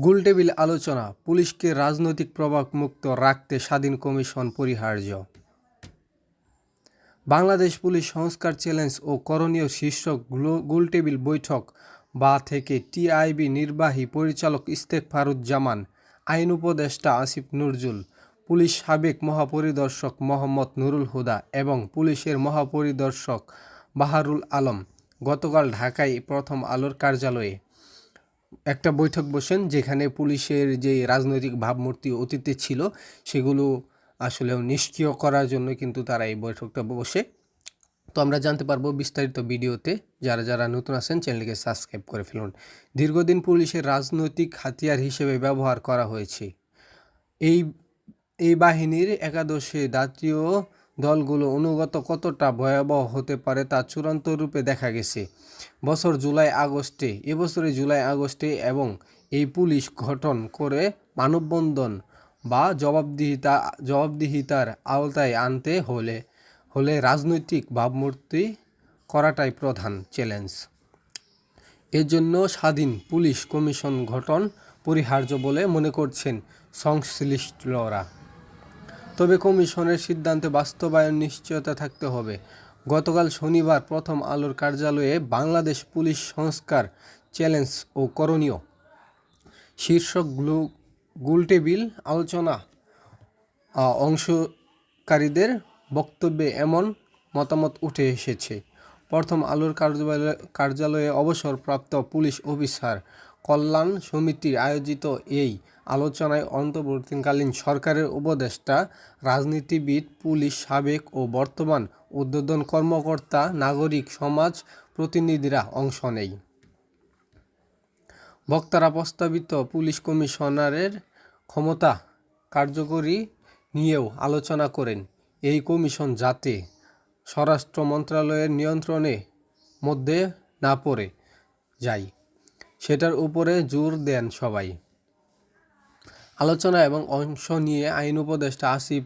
গোলটেবিল আলোচনা, পুলিশকে রাজনৈতিক প্রভাব মুক্ত রাখতে স্বাধীন কমিশন পরিহার্য। বাংলাদেশ পুলিশ সংস্কার চ্যালেঞ্জ ও করণীয় শীর্ষক গ্লো- গোলটেবিল বৈঠক বা থেকে টিআইবি নির্বাহী পরিচালক ইস্তেকফারুজ্জামান আইন উপদেষ্টা আসিফ নুরজুল, পুলিশ সাবেক মহাপরিদর্শক মোহাম্মদ নুরুল হুদা এবং পুলিশের মহাপরিদর্শক বাহারুল আলম গতকাল ঢাকায় প্রথম আলোর কার্যালয়ে একটা বৈঠক বসেন যেখানে পুলিশের যে রাজনৈতিক ভাবমূর্তি অতীতে ছিল, সেগুলো আসলে নিষ্ক্রিয় করার জন্য কিন্তু তারা এই বৈঠকটা বসে। তো আমরা জানতে পারব বিস্তারিত ভিডিওতে, যারা যারা নতুন আছেন চ্যানেলকে সাবস্ক্রাইব করে ফেলুন। দীর্ঘদিন পুলিশের রাজনৈতিক হাতিয়ার হিসেবে ব্যবহার করা হয়েছে। এই এই বাহিনীর একাদশে জাতীয় দলগুলো অনুগত কতটা ভয়াবহ হতে পারে তা চূড়ান্ত রূপে দেখা গেছে। বছর জুলাই আগস্টে এবছরে জুলাই আগস্টে এবং এই পুলিশ গঠন করে মানববন্ধন বা জবাবদিহিতা, জবাবদিহিতার আওতায় আনতে হলে হলে রাজনৈতিক ভাবমূর্তি করাটাই প্রধান চ্যালেঞ্জ। এর জন্য স্বাধীন পুলিশ কমিশন গঠন পরিহার্য বলে মনে করছেন সংশ্লিষ্টরা। তবে কমিশনের সিদ্ধান্তে বাস্তবায়ন নিশ্চয়তা থাকতে হবে। গতকাল শনিবার প্রথম আলোর কার্যালয়ে বাংলাদেশ পুলিশ সংস্কার চ্যালেঞ্জ ও করণীয়। শীর্ষক গ্লু, গুলটেবিল আলোচনা অংশকারীদের বক্তব্যে এমন মতামত উঠে এসেছে। প্রথম আলোর কার্যালয়ে অবসরপ্রাপ্ত পুলিশ অফিসার কল্যাণ সমিতির আয়োজিত এই আলোচনায় অন্তর্বর্তীকালীন সরকারের উপদেষ্টা, রাজনীতিবিদ, পুলিশ সাবেক ও বর্তমান উদ্বোধন কর্মকর্তা, নাগরিক সমাজ প্রতিনিধিরা অংশ নেয়। বক্তারা প্রস্তাবিত পুলিশ কমিশনারের ক্ষমতা কার্যকরী নিয়েও আলোচনা করেন। এই কমিশন যাতে স্বরাষ্ট্র মন্ত্রণালয়ের নিয়ন্ত্রণে মধ্যে না পড়ে যায়। সেটার উপরে জোর দেন সবাই। আলোচনা এবং অংশ নিয়ে আইন উপদেষ্টা আসিফ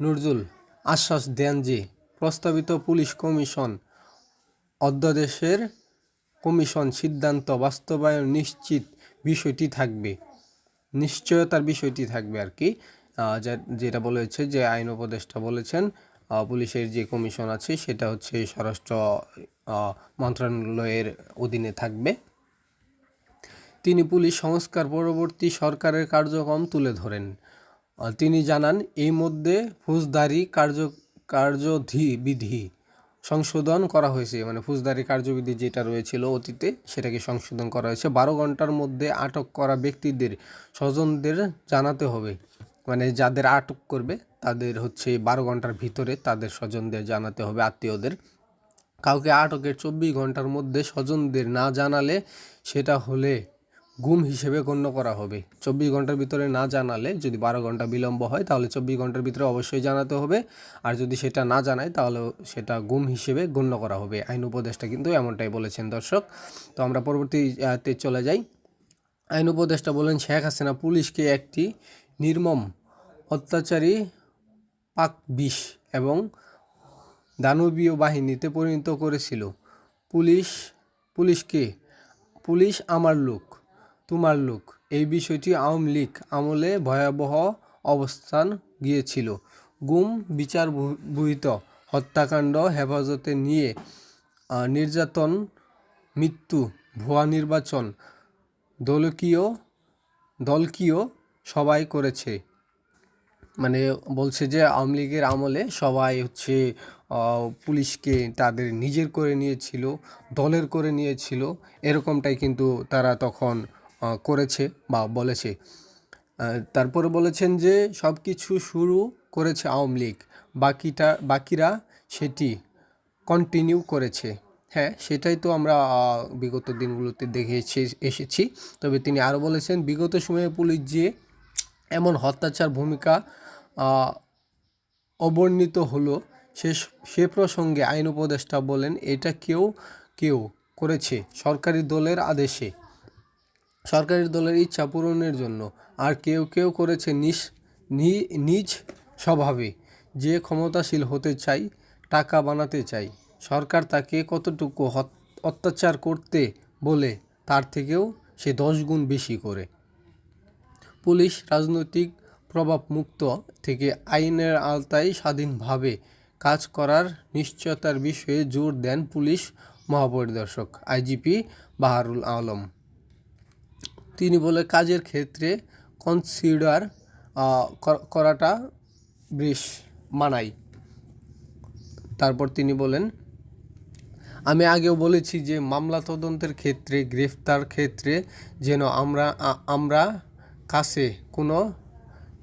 নজরুল আশ্বাস দেন যে, প্রস্তাবিত পুলিশ কমিশন অধ্যাদেশের কমিশন সিদ্ধান্ত বাস্তবায়ন নিশ্চিত বিষয়টি থাকবে। নিশ্চয়তার বিষয়টি থাকবে আর কি। যেটা বলেছে যে, আইন উপদেষ্টা বলেছেন পুলিশের যে কমিশন আছে সেটা হচ্ছে স্বরাষ্ট্র মন্ত্রণালয়ের অধীনে থাকবে। তিনি পুলিশ সংস্কার পরবর্তী সরকারের কার্যক্রম তুলে ধরেন। তিনি জানান, এই মধ্যে ফৌজদারি কার্য কার্যধি বিধি সংশোধন করা হয়েছে। মানে ফৌজদারি কার্যবিধি যেটা রয়েছিল অতীতে, সেটাকে সংশোধন করা হয়েছে। বারো ঘণ্টার মধ্যে আটক করা ব্যক্তিদের স্বজনদের জানাতে হবে। মানে যাদের আটক করবে, তাদের হচ্ছে বারো ঘণ্টার ভিতরে তাদের স্বজনদের জানাতে হবে, আত্মীয়দের। কাউকে আটকের চব্বিশ ঘণ্টার মধ্যে স্বজনদের না জানালে সেটা হলে গুম হিসেবে গণ্য করা হবে। চব্বিশ ঘণ্টার ভিতরে না জানালে যদি বারো ঘণ্টা বিলম্ব হয়, তাহলে চব্বিশ ঘণ্টার ভিতরে অবশ্যই জানাতে হবে। আর যদি সেটা না জানায় তাহলে সেটা গুম হিসেবে গণ্য করা হবে। আইন উপদেষ্টা কিন্তু এমনটাই বলেছেন দর্শক। তো আমরা পরবর্তীতে চলে যাই। আইন উপদেষ্টা বলেন, শেখ হাসিনা পুলিশকে একটি নির্মম অত্যাচারী পাক বিষ এবং দানবীয় বাহিনীতে পরিণত করেছিল। পুলিশ, পুলিশকে, পুলিশ আমার লোক। তোমার লোক। এই বিষয়টি আওয়ামী লীগ আমলে ভয়াবহ অবস্থান গিয়েছিল। গুম বিচার হত্যাকাণ্ড হেফাজতে নিয়ে নির্যাতন, মৃত্যু, ভুয়া নির্বাচন, দলকীয় দলকীয় সবাই করেছে। মানে বলছে যে আওয়ামী লীগের আমলে সবাই হচ্ছে পুলিশকে তাদের নিজের করে নিয়েছিল, দলের করে নিয়েছিল। এরকমটাই কিন্তু তারা তখন করেছে বা বলেছে। তারপরে বলেছেন যে সব কিছু শুরু করেছে আওয়ামী লীগ। বাকিটা, বাকিরা সেটি কন্টিনিউ করেছে। হ্যাঁ সেটাই তো আমরা বিগত দিনগুলোতে দেখে এসে- এসেছি। তবে তিনি আরও বলেছেন, বিগত সময়ে পুলিশ যে এমন হত্যাচার ভূমিকা অবর্ণিত হলো, সে সে প্রসঙ্গে আইন উপদেষ্টা বলেন, এটা কেউ কেউ করেছে। সরকারি দলের আদেশে। সরকারি দলের ইচ্ছা পূরণের জন্য। আর কেউ কেউ করেছে নিজ নিজ স্বভাবে। যে ক্ষমতাশীল হতে চাই, টাকা বানাতে চাই। সরকার তাকে কতটুকু অত্যাচার করতে বলে, তার থেকেও সে দশ গুণ বেশি করে। পুলিশ রাজনৈতিক প্রভাবমুক্ত থেকে আইনের আওতায় স্বাধীনভাবে কাজ করার নিশ্চয়তার বিষয়ে জোর দেন পুলিশ মহাপরিদর্শক আইজিপি বাহারুল আলম। তিনি বলে কাজের ক্ষেত্রে কনসিডার করাটা বেশ মানাই তারপর তিনি বলেন, আমি আগেও বলেছি যে মামলা তদন্তের ক্ষেত্রে, গ্রেফতার ক্ষেত্রে যেন আমরা আমরা কাছে কোনো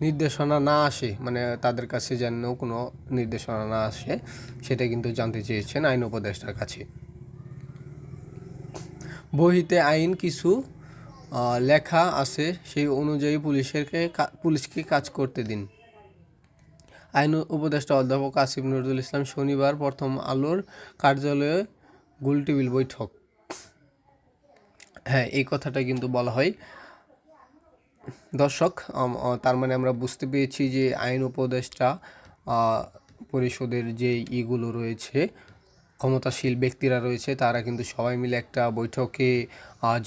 নির্দেশনা না আসে মানে তাদের কাছে যেন কোনো নির্দেশনা না আসে, সেটা কিন্তু জানতে চেয়েছেন আইন উপদেষ্টার কাছে। বহিতে আইন কিছু লেখা আছে সেই অনুযায়ী পুলিশেরকে পুলিশকে কাজ করতে দিন। আইন উপদেষ্টা অধ্যাপক আসিফ নজরুল ইসলাম শনিবার প্রথম আলোর কার্যালয়ে গোলটেবিল বৈঠক। হ্যাঁ এই কথাটা কিন্তু বলা হয়। দর্শক তার মানে আমরা বুঝতে পেরেছি যে আইন উপদেষ্টা পরিষদের যে ইগুলো রয়েছে, ক্ষমতাশীল ব্যক্তিরা রয়েছে, তারা কিন্তু সবাই মিলে একটা বৈঠকে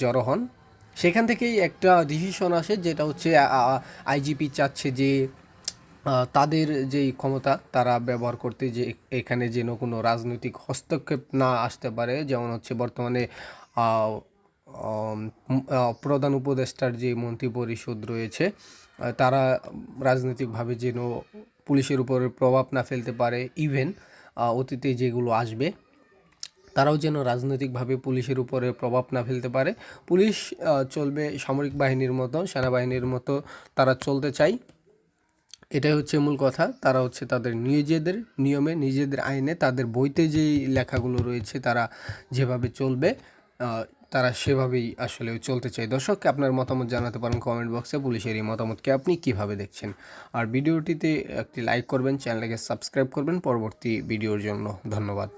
জড়ো হন। সেখান থেকেই একটা ডিসিশন আসে যেটা হচ্ছে আইজিপি চাচ্ছে যে তাদের যেই ক্ষমতা তারা ব্যবহার করতে যে, এখানে যেন কোনো রাজনৈতিক হস্তক্ষেপ না আসতে পারে। যেমন হচ্ছে বর্তমানে প্রধান উপদেষ্টার যে মন্ত্রী পরিষদ রয়েছে তারা রাজনৈতিকভাবে যেন পুলিশের উপরে প্রভাব না ফেলতে পারে। ইভেন অতীতে যেগুলো আসবে তারাও যেন রাজনৈতিকভাবে পুলিশের উপরে প্রভাব না ফেলতে পারে। পুলিশ চলবে সামরিক বাহিনীর মতো, সেনাবাহিনীর মতো তারা চলতে চায় এটাই হচ্ছে মূল কথা। তারা হচ্ছে তাদের নিজেদের নিয়মে, নিজেদের আইনে, তাদের বইতে যেই লেখাগুলো রয়েছে তারা যেভাবে চলবে তারা সেভাবেই আসলে চলতে চায়। দর্শককে আপনার মতামত জানাতে পারেন কমেন্ট বক্সে পুলিশের এই মতামতকে আপনি কীভাবে দেখছেন? আর ভিডিওটিতে একটি লাইক করবেন চ্যানেলকে সাবস্ক্রাইব করবেন। পরবর্তী ভিডিওর জন্য ধন্যবাদ।